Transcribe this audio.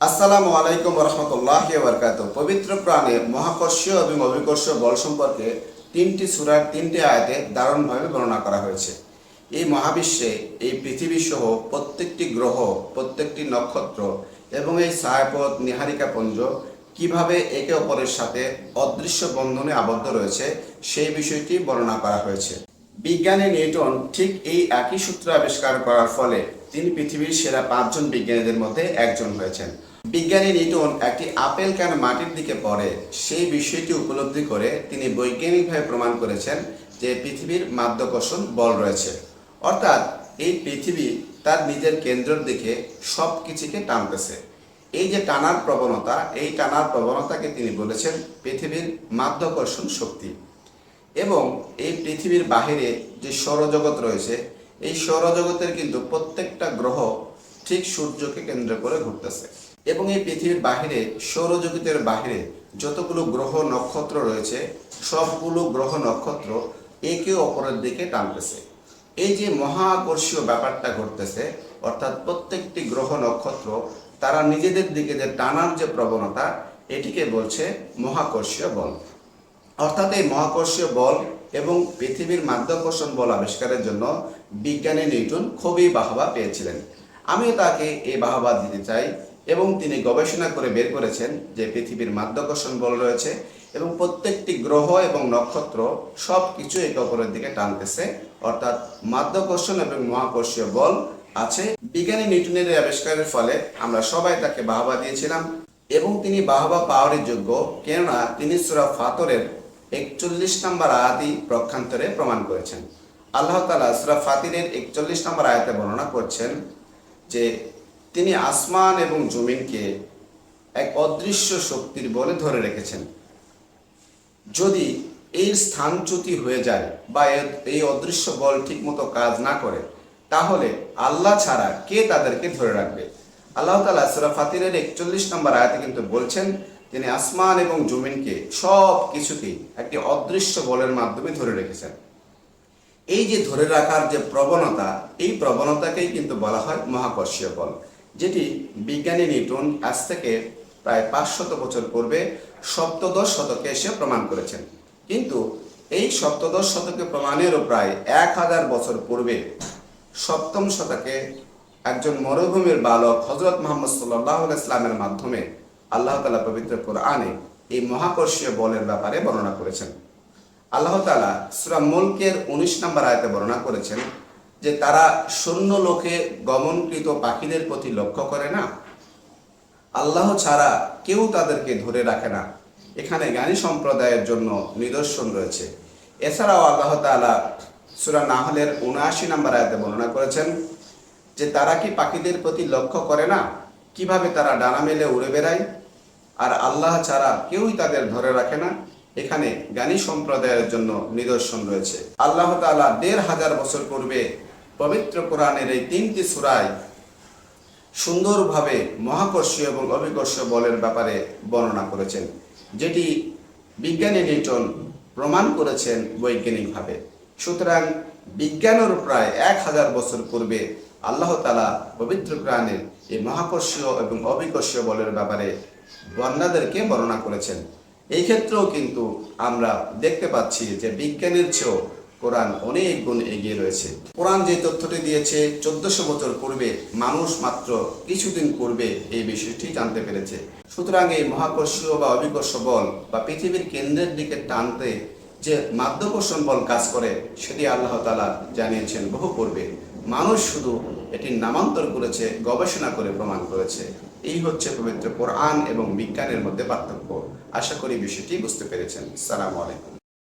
আসসালামু আলাইকুম রহমতুল্লাহ বরকাত পবিত্র প্রাণে মহাকর্ষীয় এবং অভিকর্ষ বল সম্পর্কে তিনটি সুরার তিনটি আয়াতে দারুণভাবে বর্ণনা করা হয়েছে। এই মহাবিশ্বে এই পৃথিবী সহ প্রত্যেকটি গ্রহ, প্রত্যেকটি নক্ষত্র এবং এই ছায়াপথ, নিহারিকা পুঞ্জ কীভাবে একে অপরের সাথে অদৃশ্য বন্ধনে আবদ্ধ রয়েছে সেই বিষয়টি বর্ণনা করা হয়েছে। বিজ্ঞানী নিউটন ঠিক এই একই সূত্র আবিষ্কার করার ফলে তিনি পৃথিবীর সেরা পাঁচজন বিজ্ঞানীদের মধ্যে একজন হয়েছেন। বিজ্ঞানী নিউটন একটি আপেল কেন মাটির দিকে পড়ে সেই বিষয়টি উপলব্ধি করে তিনি বৈজ্ঞানিকভাবে প্রমাণ করেছেন যে পৃথিবীর মাধ্যাকর্ষণ বল রয়েছে। অর্থাৎ এই পৃথিবী তার নিজের কেন্দ্রের দিকে সব কিছুকে টানতেছে। এই যে টানার প্রবণতা, এই টানার প্রবণতাকে তিনি বলেছেন পৃথিবীর মাধ্যাকর্ষণ শক্তি। এবং এই পৃথিবীর বাহিরে যে সৌরজগৎ রয়েছে, এই সৌরজগতের কিন্তু প্রত্যেকটা গ্রহ ঠিক সূর্যকে কেন্দ্র করে ঘুরতেছে। এবং এই পৃথিবীর বাহিরে, সৌরজগতের বাহিরে যতগুলো গ্রহ নক্ষত্র রয়েছে, সবগুলো গ্রহ নক্ষত্র একে অপরের দিকে টানতেছে। এই যে মহাকর্ষীয় ব্যাপারটা ঘটতেছে, অর্থাৎ প্রত্যেকটি গ্রহ নক্ষত্র, তারা নিজেদের দিকে যে টানার যে প্রবণতা, এটিকে বলছে মহাকর্ষীয় বল। অর্থাৎ এই মহাকর্ষীয় বল এবং পৃথিবীর মাধ্যাকর্ষণ বল আবিষ্কারের জন্য বিজ্ঞানী নিউটন খুবই বাহবা পেয়েছিলেন। আমিও তাকে এই বাহবা দিতে চাই। এবং তিনি গবেষণা করে বের করেছেন যে পৃথিবীর মাধ্যাকর্ষণ বল রয়েছে এবং প্রত্যেকটি গ্রহ এবং নক্ষত্র সব কিছু একে অপরের দিকে টানতেছে। অর্থাৎ মাধ্যাকর্ষণ এবং মহাকর্ষীয় বল আছে। বিজ্ঞানী নিউটনের আবিষ্কারের ফলে আমরা সবাই তাকে বাহবা দিয়েছিলাম এবং তিনি বাহবা পাওয়ারই যোগ্য। কেননা তিনি সুরা ফাতরের একচল্লিশ নম্বর আয়াতই প্রক্ষান্তরে প্রমাণ করেছেন। আল্লাহ তালা সুরা ফাতিরের একচল্লিশ নম্বর আয়াতে বর্ণনা করছেন যে তিনি আসমান এবং জমিনকে এক অদৃশ্য শক্তির বলে ধরে রেখেছেন। যদি এই স্থানচ্যুতি হয়ে যায় বা এই অদৃশ্য বল ঠিকমতো কাজ না করে, তাহলে আল্লাহ ছাড়া কে তাদেরকে ধরে রাখবে? আল্লাহ তালা সুরা একচল্লিশ নম্বর আয়াতে কিন্তু বলছেন, তিনি আসমান এবং জমিনকে সব কিছুকেই একটি অদৃশ্য বলের মাধ্যমে ধরে রেখেছেন। এই যে ধরে রাখার যে প্রবণতা, এই প্রবণতাকেই কিন্তু বলা হয় মহাকর্ষীয় বল। যেটি বিজ্ঞানী নিউটন আজ থেকে প্রায় পাঁচশত বছর পূর্বে সপ্তদশ শতকে এসে প্রমাণ করেছেন। কিন্তু এই সপ্তদশ শতকে প্রমাণেরও প্রায় এক হাজার বছর পূর্বে সপ্তম শতকে একজন মরুভূমির বালক হজরত মোহাম্মদ সাল্লাহ ইসলামের মাধ্যমে আল্লাহ তালা পবিত্র কোরআনে এই মহাকর্ষীয় বলের ব্যাপারে বর্ণনা করেছেন। আল্লাহ তালা সুরা মুলকের উনিশ নম্বর আয়তে বর্ণনা করেছেন যে তারা শূন্য লোকে গমনকৃত পাখিদের প্রতি লক্ষ্য করে না। আল্লাহ ছাড়া কেউ তাদেরকে ধরে রাখে না। এখানে জ্ঞানী সম্প্রদায়ের জন্য নিদর্শন রয়েছে। এছাড়াও আল্লাহ তালা সুরা নাহলের উনআশি নম্বর আয়তে বর্ণনা করেছেন যে তারা কি পাখিদের প্রতি লক্ষ্য করে না? কীভাবে তারা ডানা মেলে উড়ে বেড়ায়? আর আল্লাহ ছাড়া কেউই তাদের ধরে রাখে না। এখানে জ্ঞানী সম্প্রদায়ের জন্য নিদর্শন রয়েছে। আল্লাহ তাআলা দেড় হাজার বছর পূর্বে পবিত্র কোরআনের এই তিনটি সুরায় সুন্দরভাবে মহাকর্ষীয় এবং অভিকর্ষীয় বলের ব্যাপারে বর্ণনা করেছেন, যেটি বিজ্ঞানী নিউটন প্রমাণ করেছেন বৈজ্ঞানিকভাবে। সুতরাং বিজ্ঞানের প্রায় এক হাজার বছর পূর্বে আল্লাহ তালা পবিত্র প্রাণের এই মহাকর্ষীয় এবং অবিকর্ষীয় বলের ব্যাপারে বর্ণাদেরকে বর্ণনা করেছেন। এই ক্ষেত্রেও কিন্তু আমরা দেখতে পাচ্ছি যে বিজ্ঞানের চেয়েও কোরআন অনেক গুণ এগিয়ে রয়েছে। কোরআন যে তথ্যটি দিয়েছে, চোদ্দশো বছর পূর্বে মানুষ মাত্র কিছুদিন পূর্বে এই বিষয়টি জানতে পেরেছে। সুতরাং এই মহাকর্ষীয় বা অবিকর্ষ বল বা পৃথিবীর কেন্দ্রের দিকে টানতে যে মাধ্যাকর্ষণ বল কাজ করে, সেটি আল্লাহ তালা জানিয়েছেন বহু পূর্বে। মানুষ শুধু এটির নামান্তর করেছে, গবেষণা করে প্রমাণ করেছে। এই হচ্ছে পবিত্র কোরআন এবং বিজ্ঞানের মধ্যে পার্থক্য। আশা করি বিষয়টি বুঝতে পেরেছেন। সালাম আলাইকুম।